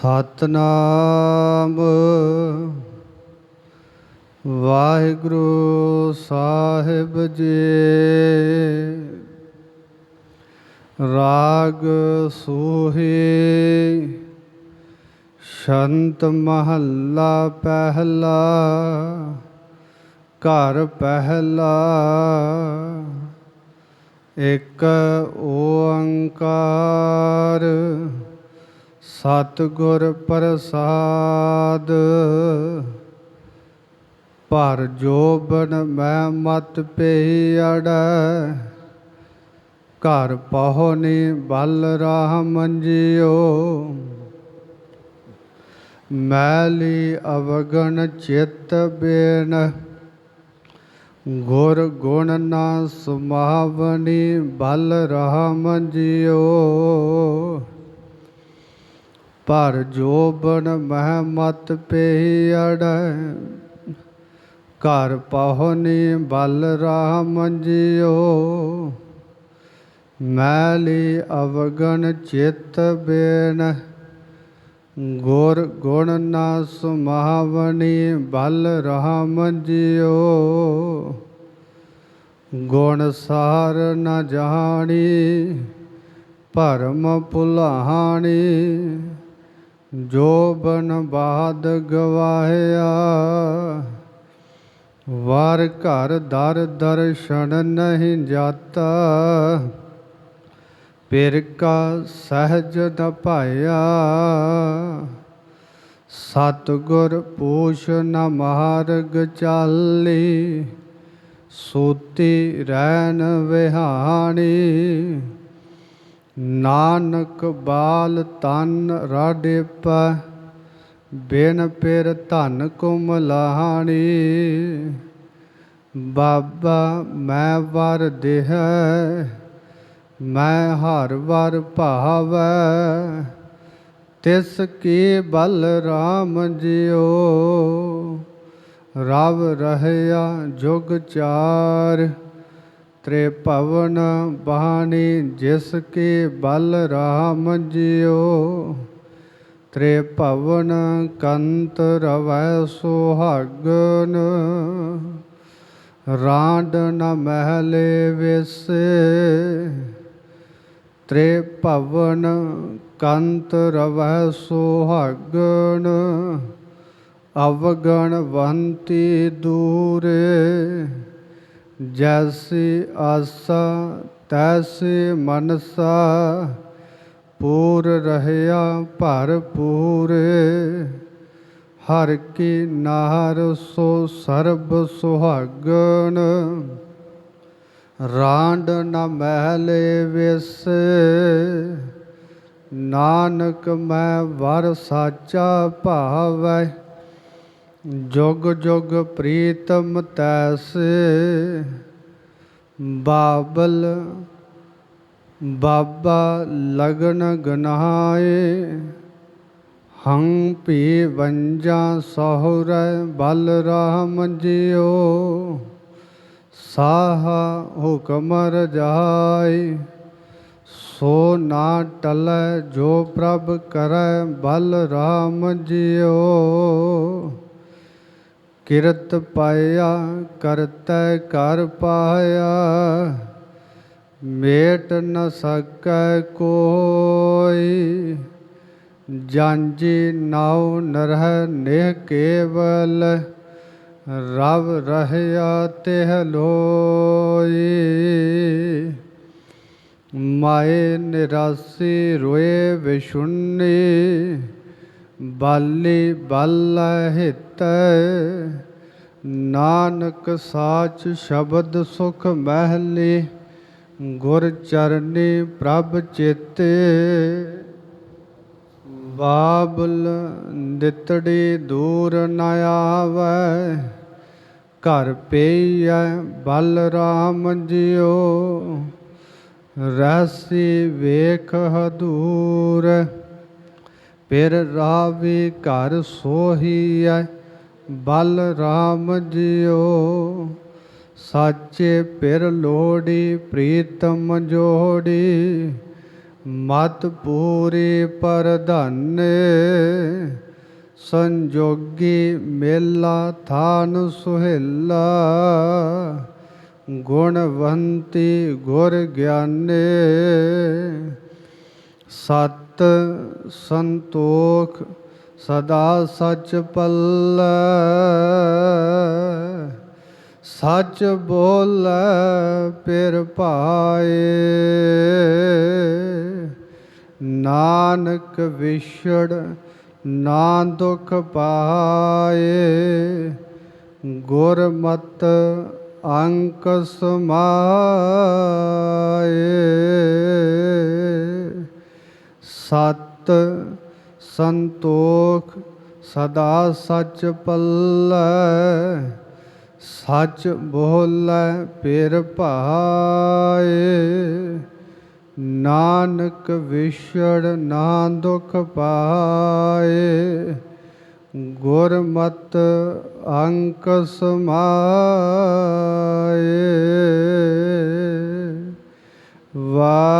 ਸਤਨਾਮ। ਵਾਹਿਗੁਰੂ ਸਾਹਿਬ ਜੀ। ਰਾਗ ਸੋਹੀ। ਸ਼ੰਤ ਮਹੱਲਾ ਪਹਿਲਾ। ਘਰ ਪਹਿਲਾ। ਇੱਕ ਓੰਕਾਰ। ਸਤਿਗੁਰ ਪ੍ਰਸਾਦ ਭਰ ਜੋਬਨ ਮੈਂ ਮਤ ਪਈ ਅੜੈ, ਘਰ ਪਹੁਨੀ ਬਲ ਰਾਹ ਮੰਜਿਓ। ਮੈਲੀ ਅਵਗਣ ਚਿੱਤ ਬੇਨ, ਗੁਰ ਗੁਣ ਨਾ ਸੁਮਾਵਨੀ ਬਲ ਰਾਹ ਮੰਜਿਓ। ਪਰ ਜੋਬਨ ਮਹਿ ਮਤ ਪਈ ਅੜੈ। ਘਰ ਪਹੁਨੀ ਬਲ ਰਾਹ ਮੰਜਿਓ। ਮੈਲੀ ਅਵਗਣ ਚਿੱਤ ਬੇਨ ਗੁਰ ਗੁਣ ਨਾ ਸੁਮਾਵਨੀ ਬਲ ਰਾਹ ਮੰਜਿਓ। ਗੁਣ ਸਾਰ ਨ ਜਾਣੀ, ਭਰਮ ਭੁਲਾਣੀ। ਜੋ ਬਨ ਬਾਦ ਗਵਾਹਿਆ, ਵਾਰ ਘਰ ਦਰ ਦਰਸ਼ਨ ਨਹੀਂ ਜਾਤਾ। ਪਿਰ ਕਾ ਸਹਜ ਨ ਪਾਇਆ ਸਤਗੁਰ ਪੂਛ ਨ ਮਾਰਗ ਚਾਲੀ। ਸੂਤੀ ਰਹਿਣ ਵਿਹਾਣੀ ਨਾਨਕ ਬਾਲ ਤਨ ਰਾਡੇ ਪੈ ਬੇਨ ਪੇਰ ਧਨ ਕੁਮ ਲਾਣੀ ਬਾਬਾ, ਮੈਂ ਵਰ ਦੇਹ, ਮੈਂ ਹਰ ਵਰ ਭਾਵੈ। ਤਿਸ ਕੀ ਬਲ ਰਾਮ ਜਿਉ, ਰਵ ਰਹਿਆ ਜੁਗ ਚਾਰ। ਤ੍ਰਿਭਵਨ ਭਵਨ ਬਾਣੀ ਜਿਸ ਕੇ ਬਲ ਰਾਮ ਜਿਉ ਤ੍ਰਿਭਵਨ ਕੰਤ ਰਵੈ ਸੁਹਾਗਨ, ਰਾਂਡ ਨ ਮਹਲੇ ਵਿਸੇ। ਤ੍ਰੇ ਕੰਤ ਰਵੈ ਸੁਹਾਗਨ ਅਵਗਣ ਵੰਤੀ ਦੂਰੇ। ਜੈਸੀ ਆਸਾ, ਤੈਸੀ ਮਨਸਾ, ਪੂਰ ਰਹਿਆ ਭਰਪੂਰ ਹਰ ਕੀ ਨਾਰ ਸੋ ਸਰਬ ਸੁਹਾਗਣ। ਰਾਂਡ ਨ ਮਹਿਲੇ ਵਿਸ। ਨਾਨਕ ਮੈਂ ਵਰ ਸਾਚਾ ਭਾਵੈ। ਜੁਗ ਜੁਗ ਪ੍ਰੀਤਮ ਤੈਸੇ, ਬਾਬਲ ਬਾਬਾ ਲਗਨ ਗਨਾਏ, ਹੰ ਪੀ ਵੰਜਾ ਸਹੁਰੈ ਬਲ ਰਾਮ ਜਿਉ, ਸਾਹਾ ਹੁਕਮ ਰਜਾਈ ਸੋ ਨਾ ਟਲੈ ਜੋ ਪ੍ਰਭ ਕਰੈ ਬਲ ਰਾਮ ਜਿਉ। ਕਿਰਤ ਪਾਇਆ, ਕਰਤੈ ਕਰ ਪਾਇਆ। ਮੇਟ ਨ ਸਕੈ ਕੋਈ ਜਾਂਜੀ ਨਾਉ ਨਰਹਿ ਨੇ ਕੇਵਲ। ਰਵ ਰਹਿਆ ਤਿਹ ਲੋਈ। ਮਾਏ ਨਿਰਾਸੀ ਰੋਏ ਵਿਸ਼ੁੰਨੀ ਬਾਲੀ ਬਲ ਹਿਤੈ, ਨਾਨਕ ਸਾਚ ਸ਼ਬਦ ਸੁਖ ਮਹਿਲੀ, ਗੁਰ ਚਰਨੀ ਪ੍ਰਭ ਚੇਤੇ। ਬਾਬਲ ਦਿੱਤੜੀ ਦੂਰ ਨ ਆਵੈ, ਘਰ ਪਈਐ ਬਲ ਰਾਮ ਜਿਉ। ਰਸੀ ਵੇਖ ਹਦੂਰ ਪਿਰ ਰਾਵੀ ਘਰ ਸੋਹੀਐ, ਬਲ ਰਾਮ ਜਿਉ। ਸਾਚੇ ਪਿਰ ਲੋੜੀ ਪ੍ਰੀਤਮ ਜੋੜੀ, ਮਤ ਪੂਰੀ ਪਰਧਾਨੇ। ਸੰਜੋਗੀ ਮੇਲਾ ਥਾਨ ਸੁਹੇਲਾ, ਗੁਣਵੰਤੀ ਗੁਰ ਗਿਆਨੇ। ਸਤ ਸੰਤੋਖ ਸਦਾ ਸੱਚ ਪੱਲ। ਸੱਚ ਬੋਲ ਪਿਰ ਪਾਏ ਨਾਨਕ ਵਿਛੜ ਨਾ ਦੁਖ ਪਾਏ। ਗੁਰਮਤ ਅੰਕ ਸਮਾਏ। ਸਤ ਸੰਤੋਖ ਸਦਾ ਸਚ ਪੱਲੇ ਸੱਚ ਬੋਲੇ ਪਿਰ ਭਾਏ। ਨਾਨਕ ਵਿਛੜ ਨਾ ਦੁਖ ਪਾਏ, ਗੁਰਮਤ ਅੰਕ ਸਮਾਏ।